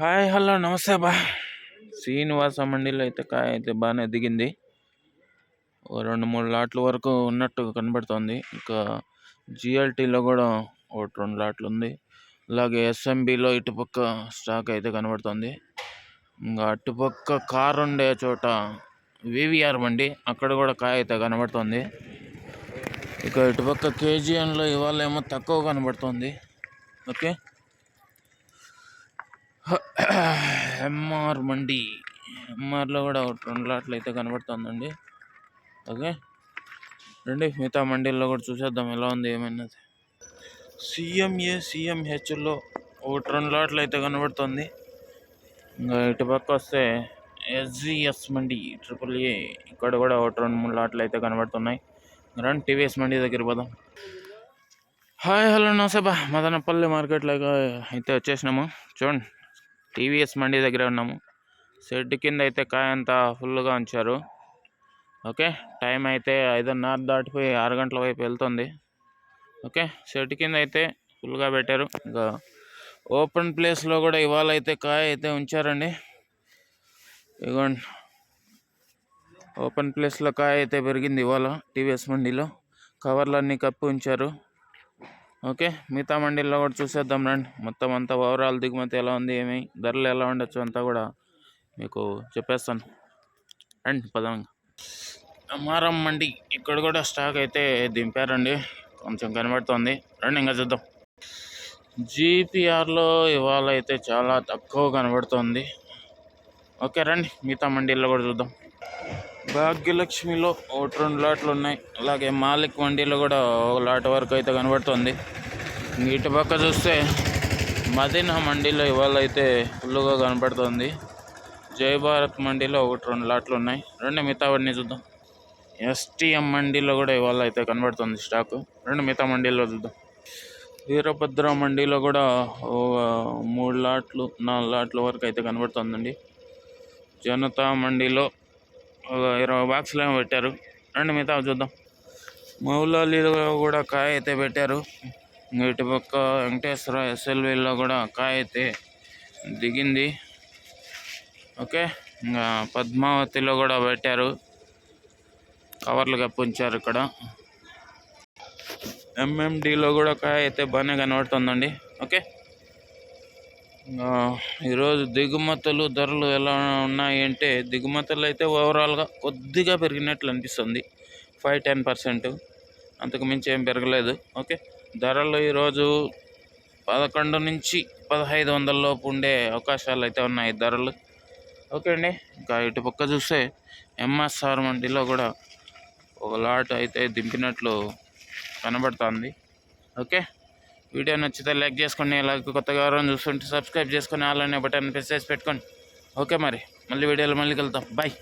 Hi hello నమస్తే బా శ్రీనివాస మండీలో అయితే కాయ అయితే బాగానే దిగింది. ఓ రెండు మూడు లాట్ల వరకు ఉన్నట్టు కనబడుతోంది. ఇంకా జిఎల్టీలో కూడా ఒకటి రెండు లాట్లు ఉంది. అలాగే ఎస్ఎంబిలో ఇటుపక్క స్టాక్ అయితే కనబడుతుంది. ఇంకా అటుపక్క కార్ ఉండే చోట వివిఆర్ బండి అక్కడ కూడా కాయ అయితే కనబడుతుంది. ఇక ఇటుపక్క కేజీఎన్లో ఇవాళ ఏమో తక్కువ కనబడుతుంది. ఓకే? ఎంఆర్ మండి ఎంఆర్లో కూడా ఒక రెండు లాట్లు అయితే కనబడుతుందండి ఓకే రండి మిగతా మండీల్లో కూడా చూసేద్దాం ఎలా ఉంది ఏమైనది సిఎంఏ సిఎంహెచ్లో ఒకటి రెండు లాట్లు అయితే కనబడుతుంది ఇంకా ఇటు పక్క వస్తే ఎస్జిఎస్ మండి ట్రిపుల్ ఏ ఇక్కడ కూడా ఒకటి రెండు మూడు లాట్లు అయితే కనబడుతున్నాయి రండి టీవీఎస్ మండి దగ్గర పోదాం హాయ్ హలో నమస్తే బా మదనపల్లి మార్కెట్లో అయితే వచ్చేసినాము చూడండి టీవీఎస్ మండి దగ్గర ఉన్నాము. షెడ్ కింద అయితే కాయ అంతా ఫుల్గా ఉంచారు. ఓకే టైం అయితే ఐదున్నర దాటిపోయి ఆరు గంటల వైపు వెళ్తుంది. ఓకే షెడ్ కింద అయితే ఫుల్గా పెట్టారు. ఇంకా ఓపెన్ ప్లేస్లో కూడా ఇవాళ అయితే కాయ అయితే ఉంచారండి. ఇగోండి ఓపెన్ ప్లేస్లో కాయ అయితే పెరిగింది ఇవాళ టీవీఎస్ మండీలో. కవర్లన్నీ కప్పి ఉంచారు. ఓకే మిగతా మండీల్లో కూడా చూసేద్దాం రండి. మొత్తం అంతా ఓవరాల్ దిగుమతి ఎలా ఉంది ఏమి ధరలు ఎలా ఉండొచ్చు అంతా కూడా మీకు చెప్పేస్తాను. రండి పదంగా. అమారం మండి ఇక్కడ కూడా స్టాక్ అయితే దింపారండి. కొంచెం కనబడుతోంది. రండి ఇంకా చూద్దాం. జీపీఆర్లో ఇవాళ అయితే చాలా తక్కువ కనబడుతోంది. ఓకే రండి మిగతా మండీల్లో కూడా చూద్దాం. భాగ్యలక్ష్మిలో ఒకటి రెండు లాట్లు ఉన్నాయి. అలాగే మాలిక్ మండీలో కూడా ఒక లాట్ వరకు అయితే కనబడుతుంది. ఇటు పక్క చూస్తే మదీనా మండీలో ఇవాళ అయితే ఫుల్గా కనబడుతుంది. జై భారత్ మండీలో ఒకటి రెండు లాట్లు ఉన్నాయి. రెండు మిగతా వాడిని చూద్దాం. ఎస్టీఎం మండీలో కూడా ఇవాళ అయితే కనబడుతుంది స్టాకు. రెండు మిగతా మండీలో చూద్దాం. వీరభద్ర మండీలో కూడా ఒక మూడు లాట్లు నాలుగు లాట్ల వరకు అయితే కనబడుతుందండి. జనతా మండీలో ఇరవై బాక్సులు ఏమో పెట్టారు. రండి మిగతా చూద్దాం. మౌలాలీలో కూడా కాయ అయితే పెట్టారు. ఇంకా ఇటు పక్క వెంకటేశ్వర ఎస్ఎల్విలో కూడా కాయ అయితే దిగింది. ఓకే ఇంకా పద్మావతిలో కూడా పెట్టారు. కవర్లు కప్పించారు ఇక్కడ. ఎంఎండిలో కూడా కాయ అయితే బాగానే కనబడుతుందండి. ఓకే. ఈరోజు దిగుమతులు ధరలు ఎలా ఉన్నాయి అంటే దిగుమతులు అయితే ఓవరాల్గా కొద్దిగా పెరిగినట్లు అనిపిస్తుంది. ఫైవ్ టెన్ పర్సెంట్ అంతకు మించి ఏం పెరగలేదు. ఓకే? ధరలు ఈరోజు పదకొండు నుంచి పదహైదు వందల లోపు ఉండే అవకాశాలు అయితే ఉన్నాయి ధరలు. ఓకే అండి? ఇంకా ఇటు పక్క చూస్తే ఎంఎస్ఆర్ మండీలో కూడా ఒక లాట్ అయితే దింపినట్లు కనబడుతుంది. ఓకే? వీడియో నచ్చితే లైక్ చేసుకోండి అలాగే కొత్తగా ఎవరైనా చూస్తుంటే సబ్స్క్రైబ్ చేసుకొని అలానే బటన్ ప్రెస్ చేసి పెట్టుకోండి. ఓకే మరి మళ్ళీ వీడియోలో మళ్ళీ కలుద్దాం. బాయ్